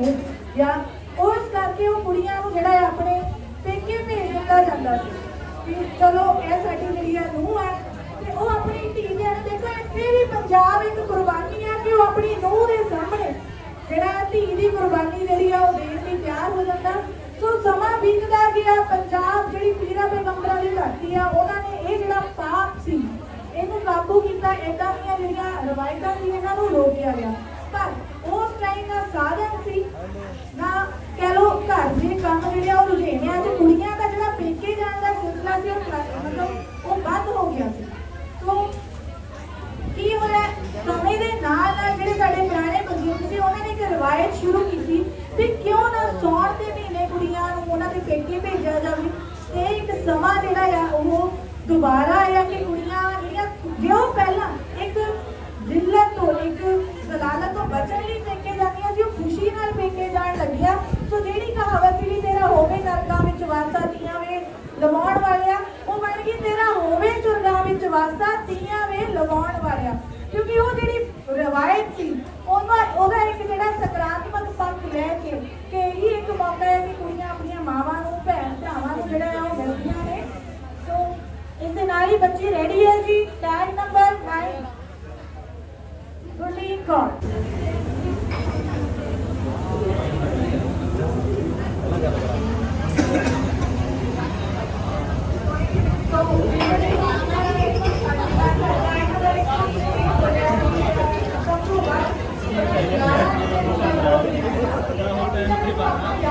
ਦੇਖਦੀ ਜਾਂ ਉਸ ਕਰਕੇ ਉਹ ਕੁੜੀਆਂ ਨੂੰ ਜਿਹੜਾ ਆਪਣੇ ਪੇਕੇ ਭੇਜ ਦਿੱਤਾ ਜਾਂਦਾ ਸੀ। ਵੀ ਚਲੋ, ਇਹ ਸਾਡੀ ਜਿਹੜੀ ਆ ਨੂੰਹ ਆ ਤੇ ਉਹ ਆਪਣੀ ਧੀ ਦੇ ਨੂੰ ਦੇਖੋ ਇੱਥੇ ਵੀ ਪੰਜਾਬ ਇੱਕ ਕੁਰਬਾਨੀ ਆ ਕਿ ਉਹ ਆਪਣੀ ਨੂੰਹ ਦੇ ਸਾਹਮਣੇ ਜਿਹੜਾ ਧੀ ਦੀ ਕੁਰਬਾਨੀ ਜਿਹੜੀ ਆ ਉਹ ਦੇਣ ਲਈ ਤਿਆਰ ਹੋ ਜਾਂਦਾ। ਸੋ ਸਮਾਂ ਬੀਤਦਾ ਗਿਆ। ਪੰਜਾਬ ਜਿਹੜੀ ਪੀਰਾਂ ਪੈਗੰਬਰਾਂ ਦੀ ਧਰਤੀ ਆ, ਉਹਨਾਂ ਨੇ ਇਹ ਜਿਹੜਾ ਪਾਪ ਸੀ, ਇਹਨੂੰ ਕਾਬੂ ਕੀਤਾ। ਏਦਾਂ ਦੀਆਂ ਜਿਹੜੀਆਂ ਰਵਾਇਤਾਂ ਸੀ, ਇਹਨਾਂ ਨੂੰ ਰੋਕਿਆ ਗਿਆ। ਪਰ ਉਸ ਟਾਈਮ ਦਾ ਸਾਧਨ ਸੀ ਨਾ ਕਹਿ ਲੋ ਘਰ ਦੇ ਕੰਮ ਜਿਹੜੇ ਆ ਉਹ ਰੁਝੇਵਿਆਂ ਚ ਕੁੜੀਆਂ ਦਾ ਜਿਹੜਾ ਪੇਕੇ ਜਾਣ ਦਾ ਸਿਲਸਿਲਾ ਸੀ ਉਹ ਘੱਟ- ਮਤਲਬ ਉਹ ਬੰਦ ਹੋ ਗਿਆ ਸੀ ਸੋ ਕੀ ਹੋਇਆ ਸਮੇਂ ਦੇ ਨਾਲ ਨਾਲ ਜਿਹੜੇ ਸਾਡੇ ਪੁਰਾਣੇ ਬਜ਼ੁਰਗ ਸੀ ਉਹਨਾਂ ਨੇ ਇੱਕ ਰਵਾਇਤ ਸ਼ੁਰੂ ਕੀਤੀ ਵੀ ਕਿਉਂ ਨਾ ਸੌਣ ਦੇ ਮਹੀਨੇ ਕੁੜੀਆਂ ਨੂੰ ਉਹਨਾਂ ਦੇ ਪੇਕੇ ਭੇਜਿਆ ਜਾਵੇ ਤੇ ਇੱਕ ਸਮਾਂ ਜਿਹੜਾ ਆ, ਉਹ ਦੁਬਾਰਾ ਆਇਆ ਕਿ ਕੁੜੀਆਂ ਜਿਹੜੀਆਂ ਜਿਉਂ ਪਹਿਲਾਂ ਇੱਕ ਜ਼ਿਲਤ ਤੋਂ, ਇੱਕ ਜ਼ਲਾਲਤ ਤੋਂ ਬਚਣ ਲਈ ਪੇਕੇ ਜਾਂਦੀਆਂ ਸੀ, ਉਹ ਖੁਸ਼ੀ ਨਾਲ ਪੇਕੇ ਜਾਣ ਲੱਗਿਆ। ਸੋ ਜਿਹੜੀ ਕਹਾਵਤ ਸੀ ਤੇਰਾ ਹੋਵੇ ਨਰਕਾਂ ਵਿੱਚ ਵਾਸਾ, ਤੀਆਂ ਵੇ ਲਵਾਉਣ ਵਾਲਿਆ, ਉਹ ਬਣ ਗਈ ਤੇਰਾ ਹੋਵੇ ਸੁਰਗਾਂ ਵਿੱਚ ਵਾਸਾ, ਤੀਆਂ ਵੇ ਲਵਾਉਣ ਵਾਲਿਆ। ਕਿਉਂਕਿ ਉਹ ਜਿਹੜੀ ਰਵਾਇਤ ਸੀ, ਉਹਦਾ ਉਹਦਾ ਇੱਕ ਜਿਹੜਾ ਸਕਾਰਾਤਮਕ ਬੱਚੀ ਰੈਡੀ ਹੈ ਜੀ? Tag number 9 Gurleen Kaur Yeah.